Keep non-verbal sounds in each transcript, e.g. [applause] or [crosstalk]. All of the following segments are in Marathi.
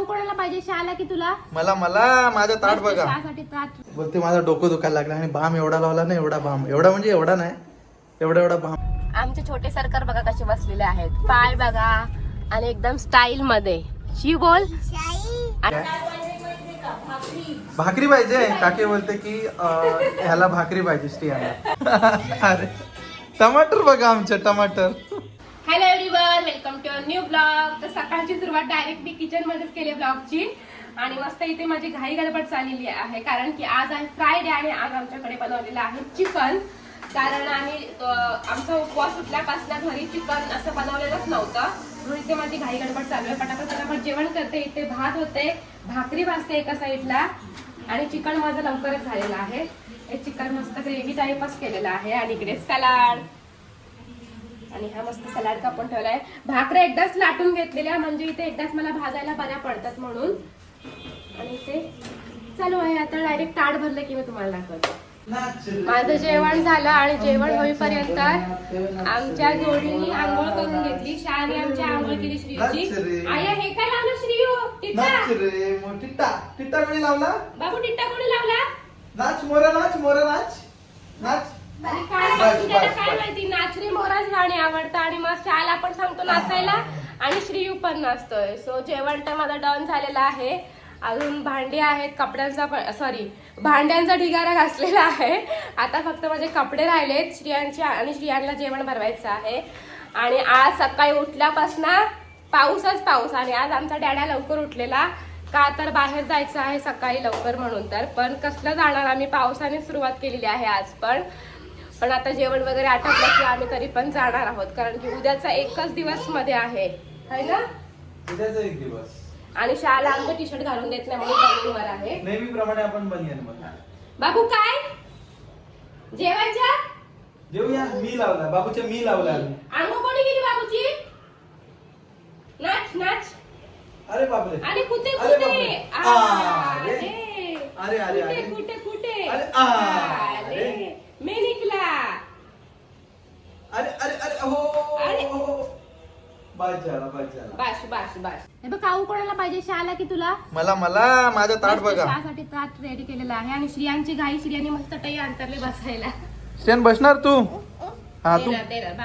खाऊ कोणाला पाहिजे? शाला की तुला? मला मला माझं ताट बघा. शासाठी ताट. बोलते माझं डोकं दुखायला लागलं आणि बाम एवढा लावला ना एवढा बाम. एवढा म्हणजे एवढा नाही. एवढा एवढा बाम. आमचे छोटे सरकार बघा कसे बसलेले आहेत. पाय बघा आणि एकदम स्टाईल मध्ये. शी बोल. भाकरी पाहिजे. काकी बोलते की ह्याला भाकरी पाहिजे स्त्रियांना. [laughs] अरे टमाटर बघा आमचे टमाटर. Hello everyone welcome to new blog तर सकाळची सुरुवात डायरेक्ट मी किचन मध्येच केली ब्लॉगची आणि मस्त इथे माझी घाई गडबड चाललेली आहे कारण की आज आहे फ्रायडे आणि आज आमच्याकडे बनवलेलं आहे चिकन कारण आम्ही आमचा उपवास सुटल्यापासून घरी चिकन असं बनवलेलंच नव्हतं. म्हणून इथे माझी घाई गडबड चालू आहे. पटापट पटापट जेवण करते इथे भात होते भाकरी भाजते एका साईडला आणि चिकन माझं लवकरच झालेलं आहे. हे चिकन मस्त ग्रेव्ही टाईपच केलेलं आहे. आणि इकडे सलाड आणि हा मस्त सलाड कापून ठेवलाय. भाकऱ्या एकदाच लाटून घेतलेल्या म्हणजे इथे एकदाच मला भाजायला बऱ्या पडतात म्हणून. आणि इथे चालू आहे आता डायरेक्ट ताट भरलं की मी तुम्हाला दाखवते. माझं जेवण झालं आणि जेवण होईपर्यंत आमच्या जोडीने आंघोळ करून घेतली. शाळेने आमची आंघोळ केली श्रीची आया हे काय लावलं श्रीयू? टिट्टा? टिट्टा. टिट्टा कोणी लावला? बाबू टिट्टा कोणी लावला? नाच मोरा नाच मोरा नाच. नाच. आणि काय बस, त्याला काय. माहिती? नाचरी मोराच गाणी आवडतं आणि मग शाळेला पण सांगतो नाचायला आणि श्रीयू पण नाचतोय. सो जेवण तर माझं डन झालेलं आहे. अजून भांडी आहेत कपड्यांचा सॉरी भांड्यांचा ढिगारा घासलेला आहे. आता फक्त माझे कपडे राहिलेत. श्रियांचे आणि श्रियांना जेवण भरवायचं आहे. आणि आज सकाळी उठल्यापासून पाऊसच पाऊस आणि आज आमचा डॅडा लवकर उठलेला. का तर बाहेर जायचं आहे सकाळी लवकर म्हणून तर. पण कसलं जाणार आम्ही पावसाने सुरुवात केलेली आहे आज पण. पण आता जेवण वगैरे आटपलं की आम्ही तरी पण जाणार आहोत कारण की उद्याचा एकच दिवसमध्ये आहे. है ना? उद्याचा एक दिवस. आणि शाळा आमचं टी शर्ट घालून देत नाही म्हणून बनियनवर आहे. नेहमीप्रमाणे आपण बनियन बाबू काय? जेवायच्या? जेवूया. मी लावला. बाबूच्या मी लावला. अंगो कोणी गेली बाबूची? नाच नाच. अरे बापरे. अरे कुठे अरे कुठे? बापरे. आ, अरे. अरे. अरे, अरे, कुठे अरे. कुठे कुठे? अरे, आ, अरे अरे. मी निकला अरे अरे अरे हो अरे. झाला झाला. हे बघ खाऊ कोणाला पाहिजे शाला की तुला? मला मला माझं ताट बघा. चहासाठी ताट रेडी केलेलं आहे आणि श्रियांची घाई श्रियाने मस्त टई अंतरले बसायला. स्टॅन बसणार तू? हा तू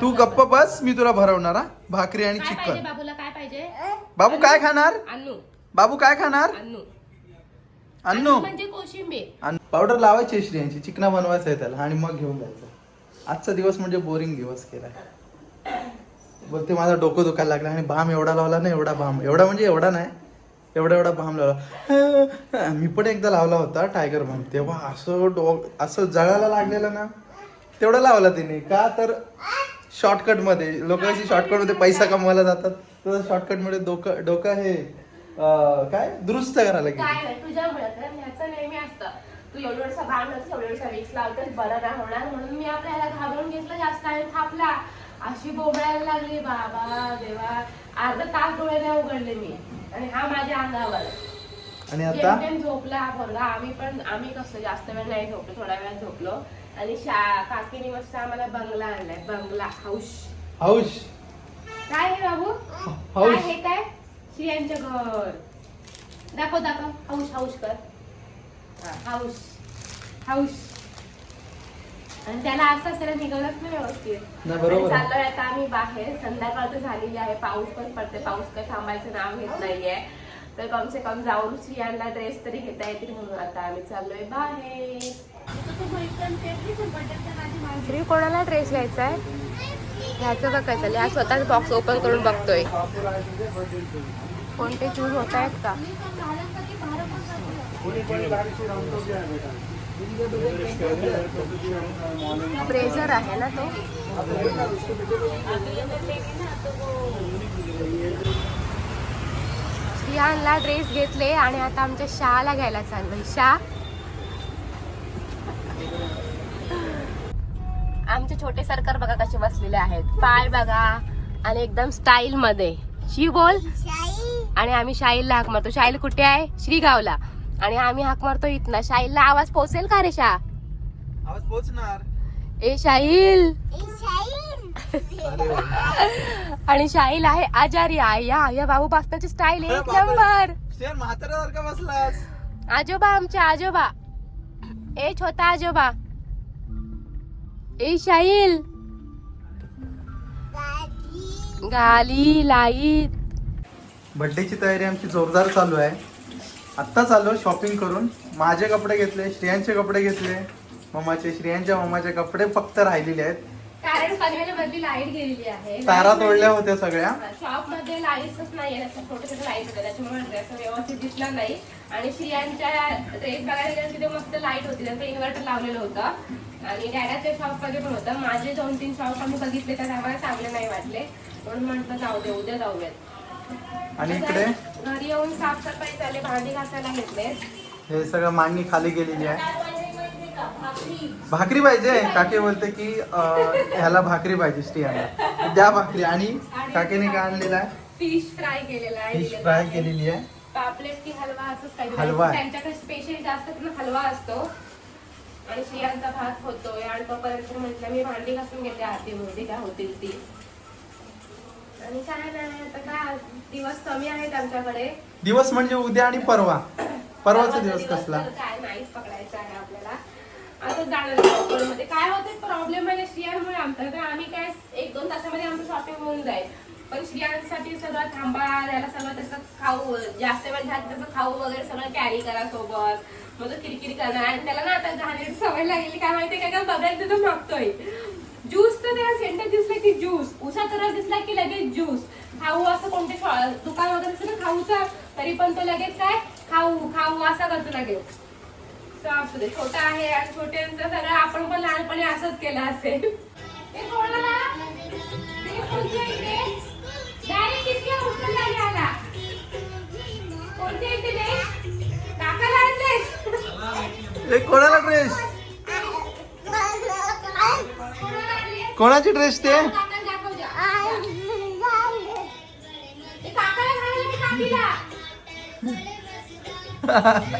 तू गप्प बस मी तुला भरवणार हा. भाकरी आणि काय पाहिजे चिकन बाबूला काय पाहिजे? बाबू काय खाणार? अन्नू बाबू काय खाणार? अन्नू अन्नू म्हणजे कोशिंबीर. पावडर लावायची आहे श्रियांची चिकना बनवायचं आहे त्याला आणि मग घेऊन जायचं. आजचा दिवस म्हणजे बोरिंग दिवस केलाय. बोलते माझं डोकं दुखायला लागलं आणि बाम एवढा लावला ना एवढा बाम एवढा म्हणजे एवढा नाही एवढा एवढा बाम लावला. [laughs] मी पण एकदा लावला होता टायगर बाम तेव्हा असं डो असं जळायला लागलेलं ना तेवढा लावला तिने. का तर शॉर्टकटमध्ये लोक अशी शॉर्टकटमध्ये पैसा कमवायला जातात. तसं शॉर्टकटमध्ये डोकं डोकं हे काय? दुरुस्त करायला गेली. तू एवढं भाग नव्हतं एवढं विक्स लावतच बरं नाही होणार म्हणून मी आपल्याला घाबरून घेतलं जास्त आणि थापला. अशी बोबडायला लागली बाबा देवा. अर्धा तास डोळे नाही उघडले मी. आणि हा माझ्या अंगावर. आणि आता? झोपला हा पोरगा. आम्ही पण आम्ही कसं जास्त वेळ नाही झोपलो थोड्या वेळात झोपलो. आणि शा काकीने मस्त आम्हाला बंगला आणलाय. बंगला हाऊस हौश. काय हे बाबू? काय हे काय? श्रियांचं घर. दाखव दाखव. हाऊस हाऊस कर. हाऊस. हाऊस. आणि त्याला असं असेल निघालच नाही व्यवस्थित. चाललोय आता आम्ही बाहेर. संध्याकाळ तर झालेली आहे. पाऊस पण पडते पाऊस काही थांबायचं नाव घेत नाहीये. तर कम से कम जाऊन स्त्रियांना ड्रेस तरी घेता येतील म्हणून आता आम्ही चाललोय बाहेर. श्री कोणाला ड्रेस घ्यायचा आहे? ह्याचं बघायचं हा स्वतःच बॉक्स ओपन करून बघतोय. कोणते चूज होत आहेत का? ब्रेझर आहे ना तो. श्रियांना ड्रेस घेतले आणि आता आमच्या शाला घ्यायला चाललोय. शा. आमचे छोटे सरकार बघा कसे बसलेले आहेत. पाय बघा आणि एकदम स्टाईल मध्ये. शी बोल. आणि आम्ही शाहीलला हाक मारतो. शाहील कुठे आहे? श्रीगावला. आणि आम्ही हाक मारतो इथनं. शाहीलला आवाज पोहोचेल का रे शा आवाज पोहोचणार. ए शाहील. आणि शाहील आहे आजारी. आहे या या बाबू पासनाची स्टाईल एक. नंबर म्हाताऱ्यासारखा बसलास. आजोबा आमचे आजोबा. ए छोटा आजोबा. ए शाईल गाली लाईत. बड्डेची तयारी आमची जोरदार चालू आहे. आत्ता चालू शॉपिंग करून. माझे कपडे घेतले श्रेयांचे कपडे घेतले. मम्माचे श्रेयांच्या मम्माचे कपडे फक्त राहिलेले आहेत. कारण पनवेल मधली लाइट गेलेली आहे. तारा तोडल्या होत्या सगळ्या. शॉपमध्ये लाईट्सच नाही छोटे छोटे लाइट होते त्याच्यामुळे ड्रेस व्यवस्थित दिसला नाही. आणि श्रियांच्या ड्रेस बघायला गेलं तिथे मस्त लाइट होती. त्यांचं इन्व्हर्टर लावलेलं होतं. आणि डॅडाच्या शॉपमध्ये पण होतं. माझे दोन तीन शॉप आम्ही बघितले तर आम्हाला चांगले नाही वाटले. म्हणून म्हटलं जाऊ दे उद्या जाऊयात. आणि इकडे? घरी येऊन साफसफाई झाली भांडी घासायला घेतले. हे सगळं मांडणी खाली गेलेली आहे. भाकरी. पाहिजे. काकी बोलते की ह्याला भाकरी पाहिजे स्त्रियांना. द्या भाकरी. आणि काकीने काय आणलेला आहे? फिश फ्राय केलेला आहे. फिश फ्राय केलेली आहे. पापलेट की हलवा असंच हलवा. त्यांच्याकडे स्पेशल जास्त करून हलवा असतो. आणि शियांचा भात होतोय. आणि तोपर्यंत म्हटलं मी भांडी घासून घेते आरती मोठी काय होतील ती. आणि काय नाही आता काय दिवस कमी आहेत आमच्याकडे? दिवस म्हणजे उद्या आणि परवा. परवाचा दिवस कसला? तर काय नाहीच पकडायचं आहे आपल्याला. आता जाणार मध्ये काय होते प्रॉब्लेम आहे श्रियांमुळे आमचा. तर आम्ही काय एक दोन तासामध्ये आमचं शॉपिंग होऊन जाईल. पण श्रियांसाठी सगळं थांबा याला सगळं त्याचं खाऊ जास्त वेळ झालं त्याचं खाऊ वगैरे सगळं कॅरी करा सोबत. मग तो किरकिरी करणार. आणि त्याला ना आता घाणेरडी सवय लागलेली काय माहिती काय का बघायला तो मागतोय. ज्यूस तर त्याला सेंटर दिसला की ज्यूस. उसाचा रस दिसला की लगेच ज्यूस. खाऊ असं कोणते दुकान वगैरे असेल ना खाऊचा तरी पण तो लगेच काय? खाऊ खाऊ असा करतो लगेच. असू दे छोटा आहे आणि छोट्यांचं सगळं आपण पण लहानपणी असंच केलं असेल. हे कोणाला? ते? उचलला काकाला कोणाला ड्रेस कोणाला आणलेस? कोणाची ड्रेस ते? [laughs]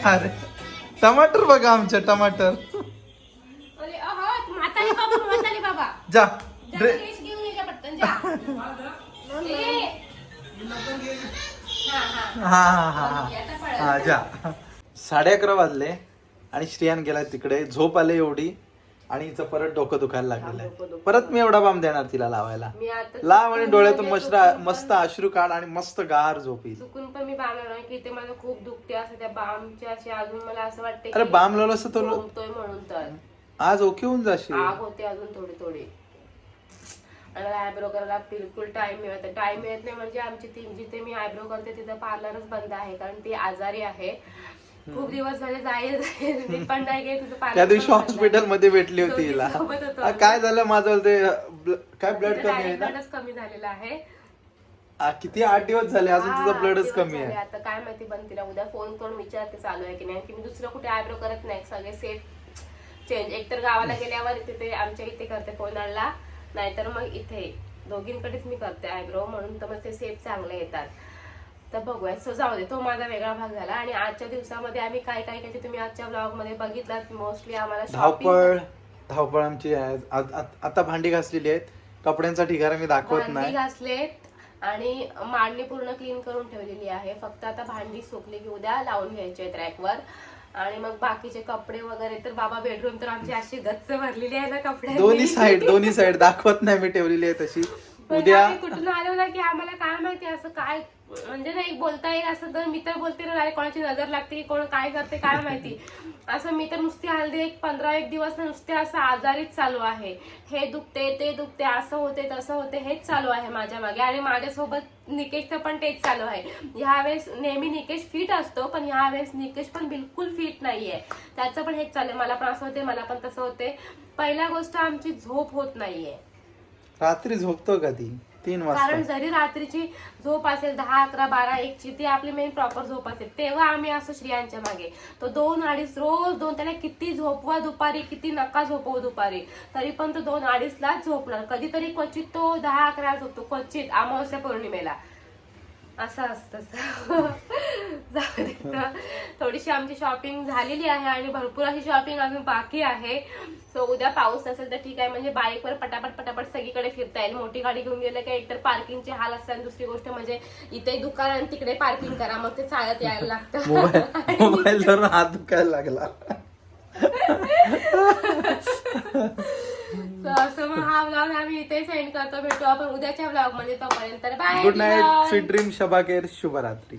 अरे टमाटर बघा आमच्या टमाटर. जा. हा, हा. [laughs] हा हा हा हा. हा जा. [laughs] साडे अकरा वाजले आणि श्रियान गेला तिकडे. झोप आले एवढी. आणि हिचं परत डोकं दुखायला लागलेलं आहे. परत मी एवढा बाम देणार तिला लावायला. मी आता लाव आणि डोळ्यातून म्हणजे मस्त चुकून मस्त अश्रू काढ आणि मस्त गार झोप येईल. चुकून पण मी बाम लावणार की ते मला खूप दुखते असं त्या बामच्या अशी अजून मला असं वाटते अरे बाम लावलं असतं तर झोपतोय म्हणून तर. आज ओके होऊन जाशील. आग होते अजून थोडी थोडी. आणि मला आयब्रो करायला बिलकुल टाइम मिळत टाइम मिळत नाही म्हणजे आमची ती जिथे मी आयब्रो करते तिथं पार्लरच बंद आहे. कारण ती आजारी आहे. खूप दिवस झाले जाईल जाईल. मी पण नाही गेले तुझं त्या दिवशी हॉस्पिटलमध्ये भेटली होती हिला. सोबत होतो. आ, काय झालं माझं ते ब्ल- काय ब्लड तिचं कमी आहे direct ना? bloodच कमी झालेलं आहे. आ, किती आठ दिवस झाले अजून हा, तुझं ब्लडच दिवस कमी झाले. आहे. आता काय माहिती पण तिला उद्या फोन करून विचारते चालू आहे की नाही. की मी दुसरं कुठे आयब्रो करत नाही. सगळे सेफ चेंज एकतर गावाला गेल्यावर तिथे आमच्या इथे करते कोणाला. नाहीतर मग इथे. दोघींकडेच मी करते आयब्रो म्हणून तर मग ते सेफ चांगले येतात. तर बघूया. सो जाऊ दे. तो माझा वेगळा भाग झाला. आणि आजच्या दिवसामध्ये आम्ही काय काय केले तुम्ही आजच्या ब्लॉगमध्ये बघितलात. मोस्टली आम्हाला धावपळ धावपळ आमची आहे. आता भांडी घासलेली आहेत. कपड्यांचा ठिकाण मी दाखवत भांडी नाही. घासलेत आणि मांडणी पूर्ण क्लीन करून ठेवलेली आहे. फक्त आता भांडी सुकली की उद्या लावून घ्यायची आहेत रॅकवर. आणि मग बाकीचे कपडे वगैरे तर बाबा बेडरूम तर आमची अशी गच्च भरलेली आहे ना कपडे दोन्ही साइड [laughs] दोन्ही साइड दाखवत नाही मी ठेवलेली आहे तशी. उद्या कुठून आलो ना की आम्हाला काय माहिती असं काय म्हणजे नाही बोलता येईल असं तर मी तर बोलते ना अरे कोणाची नजर लागते की कोण काय करते काय माहिती. असं मी तर नुसती हल्दी एक पंधरा एक दिवस नुसते असं आजारीच चालू आहे. हे दुखते ते दुखते असं होते तसं होते हेच चालू आहे माझ्या मागे. आणि माझ्यासोबत निकेशचं पण तेच चालू आहे. ह्यावेळेस नेहमी निकेश फिट असतो पण ह्यावेळेस निकेश पण बिलकुल फिट नाहीये. त्याचं पण हेच चालू आहे. मला पण असं होते मला पण तसं होते पहिला गोष्ट आमची झोप होत नाहीये. रात्री झोपतो कधी? तीन कारण वाजता जरी रात्रीची झोप असेल दहा अकरा बारा एकची ती आपली मेन प्रॉपर झोप असेल. तेव्हा आम्ही असं श्रियांच्या मागे. तो दोन अडीच रोज दोन त्याला किती झोपवा दुपारी किती नका झोपवू दुपारी तरी पण तो दोन अडीचलाच झोपणार. कधीतरी क्वचित तो दहा अकरा झोपतो. क्वचित अमावस्या पौर्णिमेला. असं असतं. [laughs] जाऊ थोडीशी आमची शॉपिंग झालेली आहे आणि भरपूर अशी शॉपिंग अजून बाकी आहे. सो उद्या पाऊस नसेल तर ठीक आहे. म्हणजे बाईकवर पटापट पटापट सगळीकडे फिरता येईल. मोठी गाडी घेऊन गेलं की एकतर पार्किंगचे हाल असतात. आणि दुसरी गोष्ट म्हणजे इथे दुकान आणि तिकडे पार्किंग करा. मग ते चालत यायला लागतं. मोबाईल [laughs] हात दुखायला लागला. [laughs] असं मग हा ब्लॉग आम्ही इथे सेंड करतो. भेटू आपण उद्याच्या ब्लॉगमध्ये तोपर्यंत. Bye good night sweet dream शबाकेर शुभरात्री.